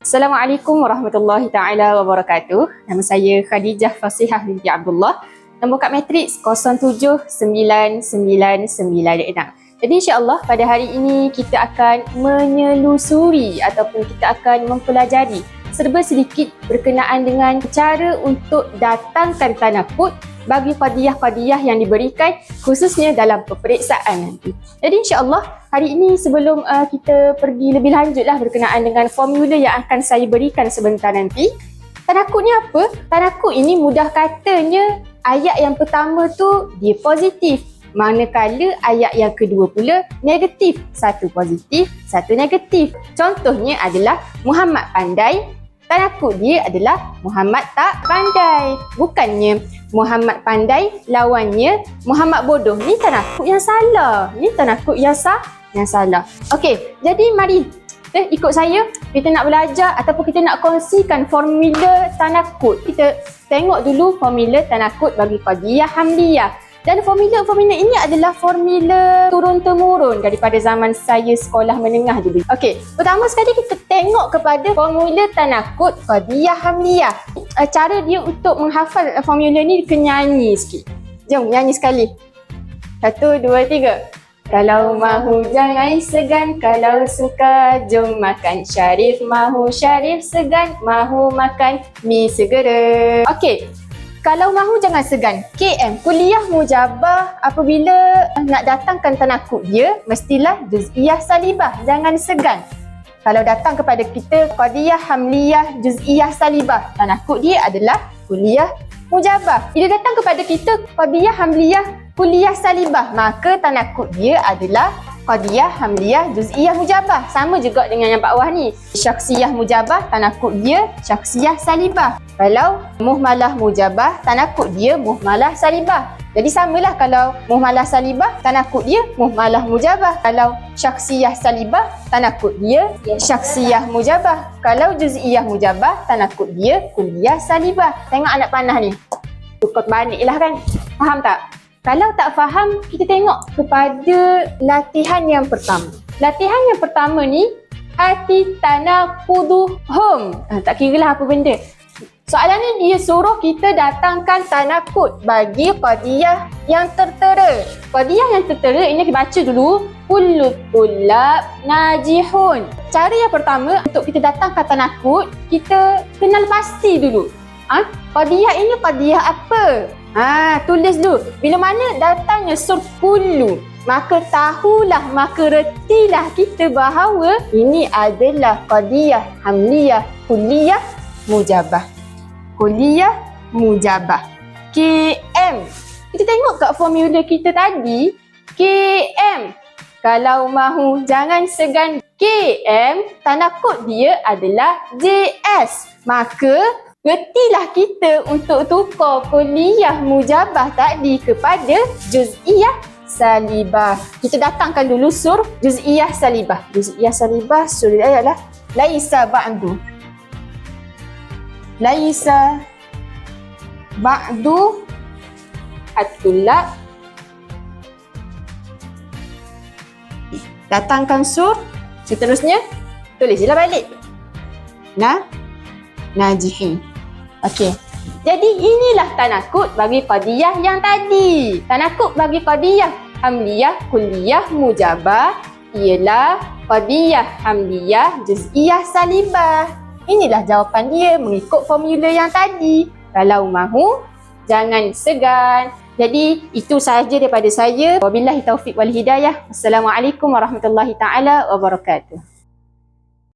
Assalamualaikum warahmatullahi taala wabarakatuh. Nama saya Khadijah Fasihah binti Abdullah. Nombor kad matriks 079996. Jadi insya-Allah pada hari ini kita akan menyelusuri ataupun kita akan mempelajari serba sedikit berkenaan dengan cara untuk datangkan tanakut bagi qadiyah-qadiyah yang diberikan khususnya dalam peperiksaan nanti. Jadi insya-Allah hari ini sebelum uh, kita pergi lebih lanjutlah berkenaan dengan formula yang akan saya berikan sebentar nanti. Tanakut ni apa? Tanakut ini mudah katanya ayat yang pertama tu dia positif manakala ayat yang kedua pula negatif. Satu positif, satu negatif. Contohnya adalah Muhammad pandai, tanakut dia adalah Muhammad tak pandai. Bukannya Muhammad pandai, lawannya Muhammad bodoh. Ni tanakut yang salah. Ni tanakut yang sah, yang salah. Okey, jadi mari Eh, ikut saya, kita nak belajar ataupun kita nak kongsikan formula tanakut. Kita tengok dulu formula tanakut bagi qadiyah hamdiyah. Dan formula-formula ini adalah formula turun-temurun daripada zaman saya sekolah menengah dulu. Okey, pertama sekali kita tengok kepada formula tanakut qadiyah hamliyah. Uh, cara dia untuk menghafal formula ni kena nyanyi sikit. Jom nyanyi sekali. Satu, dua, tiga. Kalau mahu jangan segan, kalau suka jom makan syarif. Mahu syarif segan, mahu makan mi segera. Okey, kalau mahu jangan segan. KM, kuliah mujabah apabila nak datangkan tanakut dia, mestilah juz'iyah salibah. Jangan segan. Kalau datang kepada kita, qadiyah hamliyah juz'iyah salibah. Tanakut dia adalah kuliah mujabah. Bila datang kepada kita, qadiyah hamliyah kuliah salibah. Maka tanakut dia adalah qadiyah, hamliyah, juz'iyah, mujabah. Sama juga dengan yang bawah ni. Syaksiyah mujabah, tanakut dia syaksiyah salibah. Kalau muhmalah mujabah, tanakut dia muhmalah salibah. Jadi samalah kalau muhmalah salibah, tanakut dia muhmalah mujabah. Kalau syaksiyah salibah, tanakut dia syaksiyah mujabah. Kalau juz'iyah mujabah, tanakut dia kuliah salibah. Tengok anak panah ni. Tukar baliklah kan. Faham tak? Kalau tak faham, kita tengok kepada latihan yang pertama. Latihan yang pertama ni, hati tanah kudu home. Ah, tak kira lah apa benda. Soalan ni dia suruh kita datangkan tanakut bagi qadiyah yang tertera. Qadiyah yang tertera ini kita baca dulu. Kullu tulab najihun. Cara yang pertama untuk kita datangkan tanakut, kita kenal pasti dulu. Ha? qadiyah ini qadiyah apa? Ha, tulis dulu. Bila mana datangnya kullu, maka tahulah, maka retilah kita bahawa ini adalah qadiyah hamliyah kulliyah mujabah. Kulliyah mujabah. KM. Kita tengok kat formula kita tadi, KM. Kalau mahu jangan segan KM, tanda kod dia adalah JS. Maka Retilah kita untuk tukar kuliah mujabah tadi kepada juz'iyah salibah. Kita datangkan dulu sur juz'iyah salibah. Juz'iyah salibah sur adalah laisa ba'du. Laisa ba'du at-tulab. Datangkan sur. Seterusnya, tulislah balik. Nah, najihin. Okey. Jadi inilah tanakut bagi qadiyah yang tadi. Tanakut bagi qadiyah hamliyah kulliyah mujabah ialah qadiyah hamliyah juz'iyah salibah. Inilah jawapan dia mengikut formula yang tadi. Kalau mahu, jangan segan. Jadi itu sahaja daripada saya. Wabillahi taufiq wal hidayah. Assalamualaikum warahmatullahi taala wabarakatuh.